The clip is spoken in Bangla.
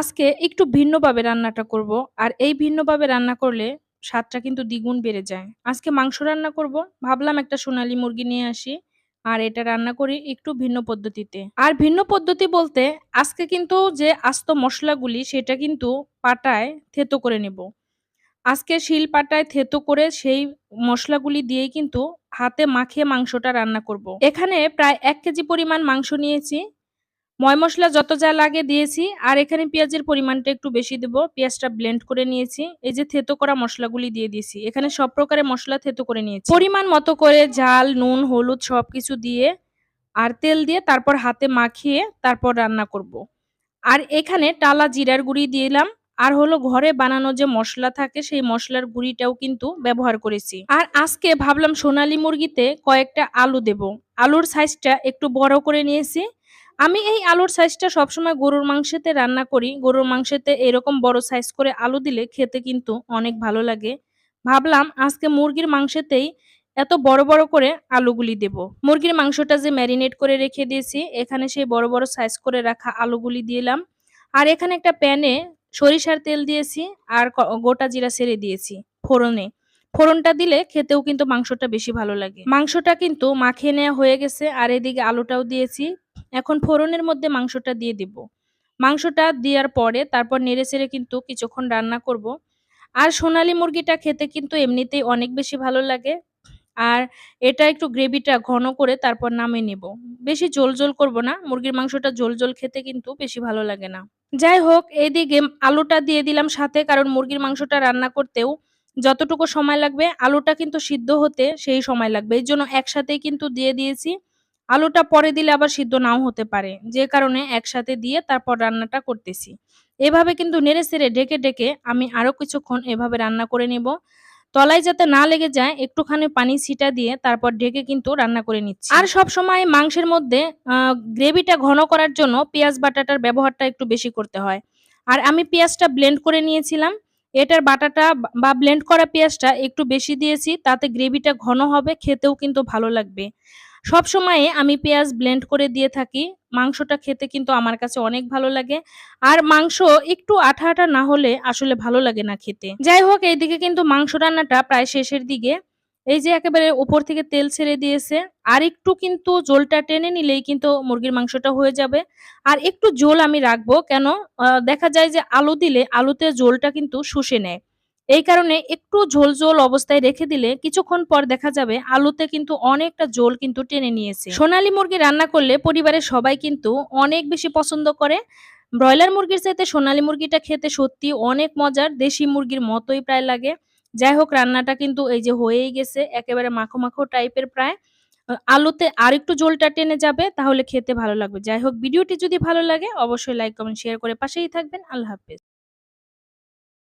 আজকে একটু ভিন্নভাবে রান্নাটা করব। আর এই ভিন্নভাবে রান্না করলে স্বাদটা কিন্তু দ্বিগুণ বেড়ে যায়। আজকে মাংস রান্না করব। ভাবলাম একটা সোনালি মুরগি নিয়ে আসি। আর এটা রান্না করি একটু ভিন্ন পদ্ধতিতে। আর ভিন্ন পদ্ধতি বলতে আজকে কিন্তু যে আস্ত মশলাগুলি সেটা কিন্তু পাটায় থেতো করে নেব। আজকে শিল পাটায় থেতো করে সেই মশলাগুলি দিয়েই কিন্তু হাতে মাখিয়ে মাংসটা রান্না করব। এখানে প্রায় এক কেজি পরিমাণ মাংস নিয়েছি। ময় মশলা যত যা লাগে দিয়েছি, আর এখানে পেঁয়াজের পরিমাণটা একটু বেশি দেব। পেঁয়াজটা ব্লেন্ড করে নিয়েছি। এই যে থেতো করা মশলাগুলি দিয়ে দিয়েছি। এখানে সব প্রকারের মশলা থেতো করে নিয়েছি। পরিমাণ মতো করে ঝাল, নুন, হলুদ সবকিছু দিয়ে, আর তেল দিয়ে তারপর হাতে মাখিয়ে তারপর রান্না করব। আর এখানে টালা জিরার গুঁড়ি দিলাম। আর হলো ঘরে বানানো যে মশলা থাকে, সেই মশলার গুঁড়িটাও কিন্তু ব্যবহার করেছি। আর আজকে ভাবলাম সোনালী মুরগিতে কয়েকটা আলু দেব। আলুর সাইজটা একটু বড় করে নিয়েছি। আমি এই আলুর সাইজটা সবসময় গরুর মাংসেতে রান্না করি। গরুর মাংসেতে এরকম বড় সাইজ করে আলু দিলে খেতে কিন্তু অনেক ভালো লাগে। ভাবলাম আজকে মুরগির মাংসেতেই এত বড় বড় করে আলুগুলি দেব। মুরগির মাংসটা যে ম্যারিনেট করে রেখে দিয়েছি, এখানে সেই বড় বড় সাইজ করে রাখা আলুগুলি দিলাম আর এখানে একটা প্যানে সরিষার তেল দিয়েছি আর গোটা জিরা সেরে দিয়েছি ফোড়নে। ফোড়নটা দিলে খেতেও কিন্তু মাংসটা বেশি ভালো লাগে। মাংসটা কিন্তু মাখিয়ে নেওয়া হয়ে গেছে আর এদিকে আলুটাও দিয়েছি। এখন ফোড়নের মধ্যে মাংসটা দিয়ে দিব। মাংসটা দেওয়ার পরে তারপর নেড়ে চেড়ে কিন্তু কিছুক্ষণ রান্না করব। আর সোনালি মুরগিটা খেতে কিন্তু এমনিতেই অনেক বেশি ভালো লাগে। আর এটা একটু গ্রেভিটা ঘন করে তারপর নামিয়ে নেব। বেশি জোল জোল করব না, মুরগির মাংসটা জোল জোল খেতে কিন্তু বেশি ভালো লাগে না। যাই হোক, এইদিকে আলুটা দিয়ে দিলাম সাথে, কারণ মুরগির মাংসটা রান্না করতেও যতটুকু সময় লাগবে, আলুটা কিন্তু সিদ্ধ হতে সেই সময় লাগবে। এই জন্য একসাথেই কিন্তু দিয়ে দিয়েছি। আলুটা পরে দিলে আবার সিদ্ধ নাও হতে পারে। যে কারণে একসাথে দিয়ে তারপর রান্নাটা করতেছি। এভাবে কিন্তু নেড়ে সেড়ে ডেকে ডেকে আমি আরও কিছুক্ষণ এভাবে রান্না করে নেব। তলায় যাতে না লেগে যায়, একটুখানি পানি ছিটা দিয়ে তারপর ঢেকে কিন্তু রান্না করে নিচ্ছি। আর সব সময় মাংসের মধ্যে গ্রেভিটা ঘন করার জন্য পেঁয়াজ বাটাটার ব্যবহারটা একটু বেশি করতে হয়। আর আমি পেঁয়াজটা ব্লেন্ড করে নিয়েছিলাম। এটার বাটাটা বা ব্লেন্ড করা পেঁয়াজটা একটু বেশি দিয়েছি, তাতে গ্রেভিটা ঘন হবে, খেতেও কিন্তু ভালো লাগবে। সব সময়ে আমি পেঁয়াজ ব্লেন্ড করে দিয়ে থাকি। মাংসটা খেতে কিন্তু আমার কাছে অনেক ভালো লাগে। আর মাংস একটু আঠা আঠা না হলে আসলে ভালো লাগে না খেতে। যাই হোক, এইদিকে কিন্তু মাংস রান্নাটা প্রায় শেষের দিকে। এই যে একেবারে উপর থেকে তেল ছেড়ে দিয়েছে। আর একটু কিন্তু জোলটা টেনে নিলেই কিন্তু মুরগির মাংসটা হয়ে যাবে। আর একটু জোল আমি রাখব। কেন? দেখা যায় যে আলু দিলে আলুতে জোলটা কিন্তু শুষে নেয়। এই কারণে একটু ঝোল ঝোল অবস্থায় রেখে দিলে কিছুক্ষণ পর দেখা যাবে আলুতে কিন্তু অনেকটা ঝোল কিন্তু টেনে নিয়েছে। সোনালী মুরগি রান্না করলে পরিবারের সবাই কিন্তু অনেক বেশি পছন্দ করে। ব্রয়লার মুরগির চাইতে সোনালী মুরগিটা খেতে সত্যি অনেক মজার, দেশি মুরগির মতোই প্রায় লাগে। যাই হোক, রান্নাটা কিন্তু এই যে হয়েই গেছে, একেবারে মাখো মাখো টাইপের প্রায়। আলুতে আর একটু জোলটা টেনে যাবে, তাহলে খেতে ভালো লাগবে। যাই হোক, ভিডিওটি যদি ভালো লাগে, অবশ্যই লাইক, কমেন্ট, শেয়ার করে পাশেই থাকবেন। আল্লাহ হাফেজ।